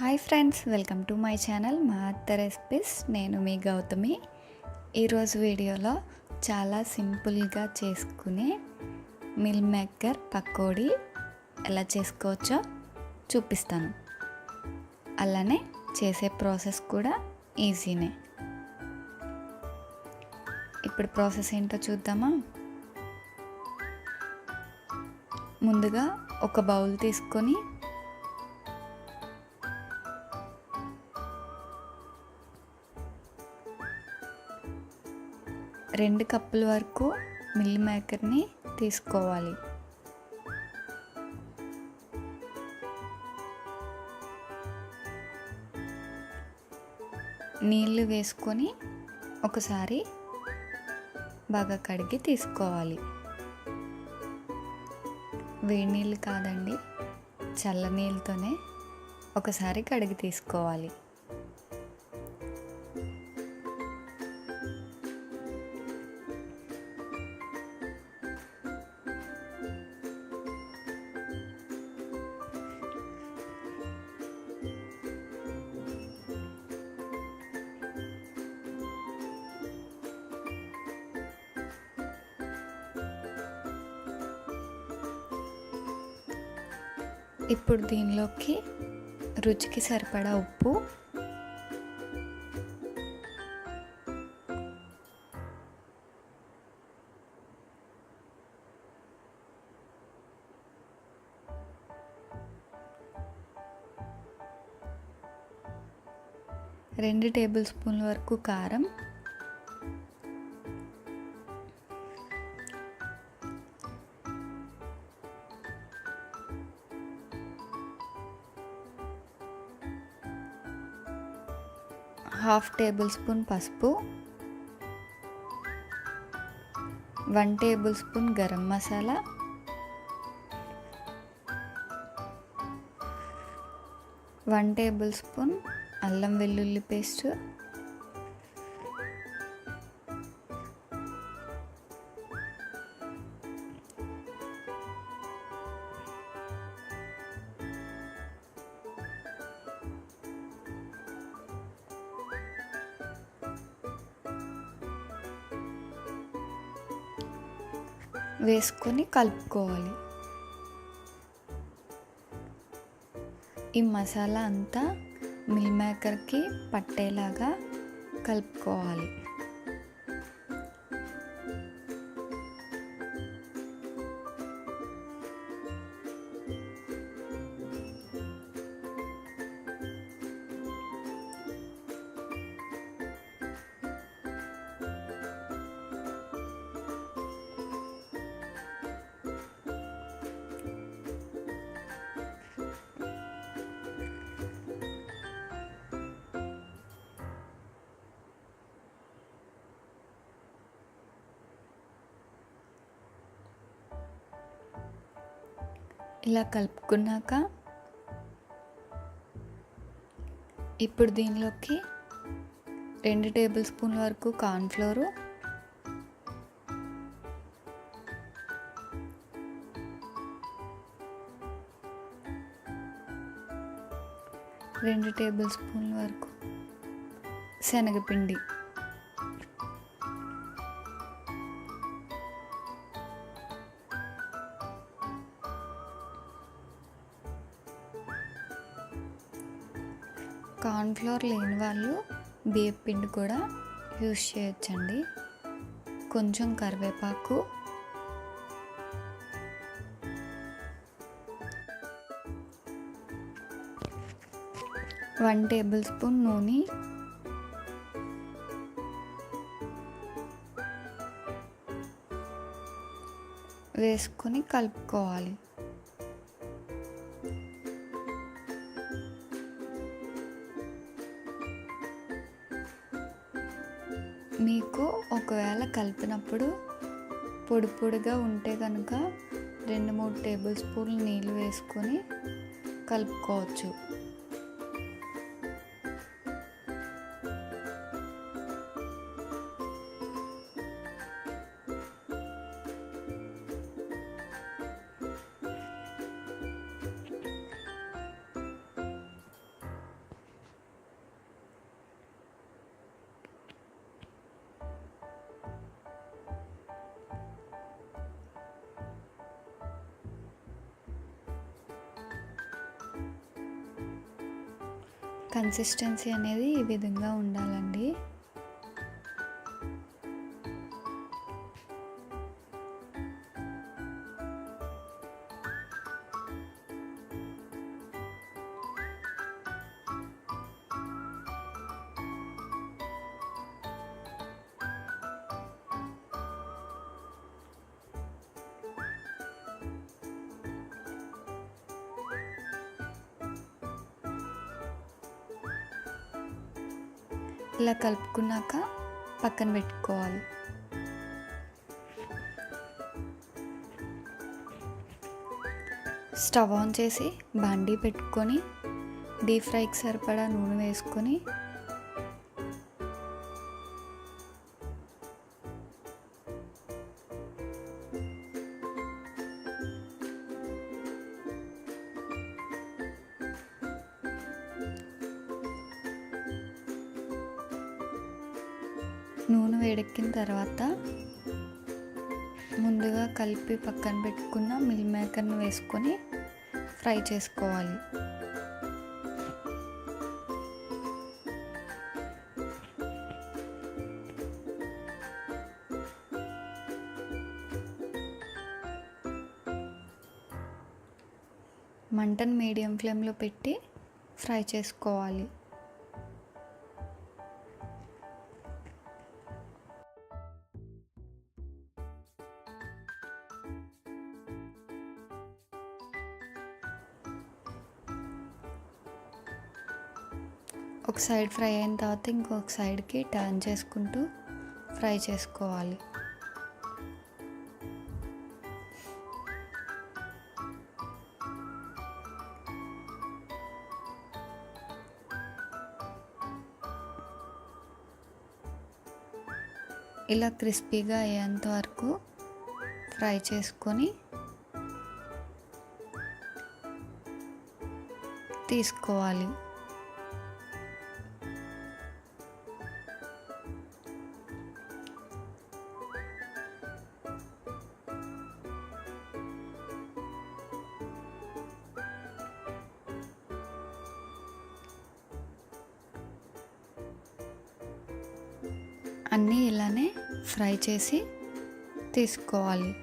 Hi friends welcome to my channel మా అత్త recipes. నేను మీ గౌతమి. ఈరోజు వీడియోలో చాలా సింపుల్గా చేసుకునే మిల్ మేకర్ పకోడీ ఎలా చేసుకోవచ్చో చూపిస్తాను. అలానే చేసే ప్రాసెస్ కూడా ఈజీనే. ఇప్పుడు ప్రాసెస్ ఏంటో చూద్దామా? ముందుగా ఒక బౌల్ తీసుకొని రెండు కప్పుల వరకు మిల్ మేకర్ని తీసుకోవాలి. నీళ్ళు వేసుకొని ఒకసారి బాగా కడిగి తీసుకోవాలి. వేడి నీళ్ళు కాదండి చల్ల నీళ్ళతోనే ఒకసారి కడిగి తీసుకోవాలి. ఇప్పుడు దీనిలోకి రుచికి సరిపడా ఉప్పు. రెండు టేబుల్ స్పూన్ల వరకు కారం. హాఫ్ టేబుల్ స్పూన్ పసుపు one tablespoon garam masala one tablespoon అల్లం వెల్లుల్లి పేస్ట్ వేసుకొని కలుపుకోవాలి. ఈ మసాలా అంతా మిల్ మేకర్కి పట్టేలాగా కలుపుకోవాలి. ఇలా కలుపుకున్నాక ఇప్పుడు దీనిలోకి రెండు టేబుల్ స్పూన్ల వరకు కార్న్ఫ్లోరు రెండు టేబుల్ స్పూన్ల వరకు శనగపిండి. కార్న్ఫ్లోర్ లేని వాళ్ళు బియ్యం పిండి కూడా యూస్ చేయొచ్చండి. కొంచెం కరివేపాకు. వన్ టేబుల్ స్పూన్ నూనె. వేసుకొని కలుపుకోవాలి. మీకు ఒకవేళ కలిపినప్పుడు పొడి పొడిగా ఉంటే కనుక రెండు మూడు టేబుల్ స్పూన్లు నీళ్ళు వేసుకొని కలుపుకోవచ్చు. కన్సిస్టెన్సీ అనేది ఈ విధంగా ఉండాలండి. ఇలా కలుపుకున్నాక పక్కన పెట్టుకోవాలి. స్టవ్ ఆన్ చేసి బండి పెట్టుకొని డీప్ ఫ్రైకి సరిపడా నూనె వేసుకొని నూనె వేడెక్కిన తర్వాత ముందుగా కలిపి పక్కన పెట్టుకున్న మిల్ మేకర్ని వేసుకొని ఫ్రై చేసుకోవాలి. మంటను మీడియం ఫ్లేమ్లో పెట్టి ఫ్రై చేసుకోవాలి. ఒక సైడ్ ఫ్రై అయిన తర్వాత ఇంకొక సైడ్కి టర్న్ చేసుకుంటూ ఫ్రై చేసుకోవాలి. ఇలా క్రిస్పీగా అయ్యేంత వరకు ఫ్రై చేసుకొని తీసుకోవాలి. అన్నీ ఇలానే ఫ్రై చేసి తీసుకోవాలి.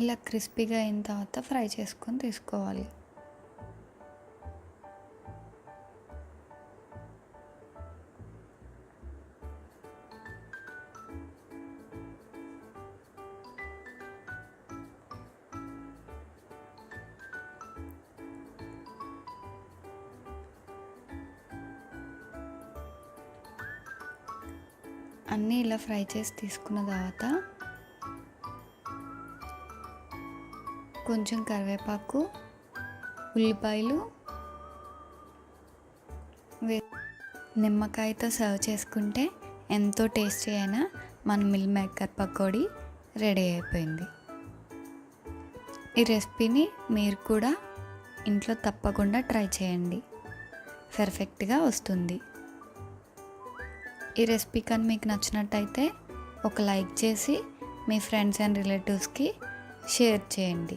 ఇలా క్రిస్పీగా అయిన తర్వాత ఫ్రై చేసుకొని తీసుకోవాలి. అన్నీ ఇలా ఫ్రై చేసి తీసుకున్న తర్వాత కొంచెం కరివేపాకు ఉల్లిపాయలు వే నిమ్మకాయతో సర్వ్ చేసుకుంటే ఎంతో టేస్టీ అయినా మన మిల్ మేకర్ పకోడీ రెడీ అయిపోయింది. ఈ రెసిపీని మీరు కూడా ఇంట్లో తప్పకుండా ట్రై చేయండి. పర్ఫెక్ట్గా వస్తుంది. ఈ రెసిపీ కానీ మీకు నచ్చినట్టయితే ఒక లైక్ చేసి మీ ఫ్రెండ్స్ అండ్ రిలేటివ్స్కి షేర్ చేయండి.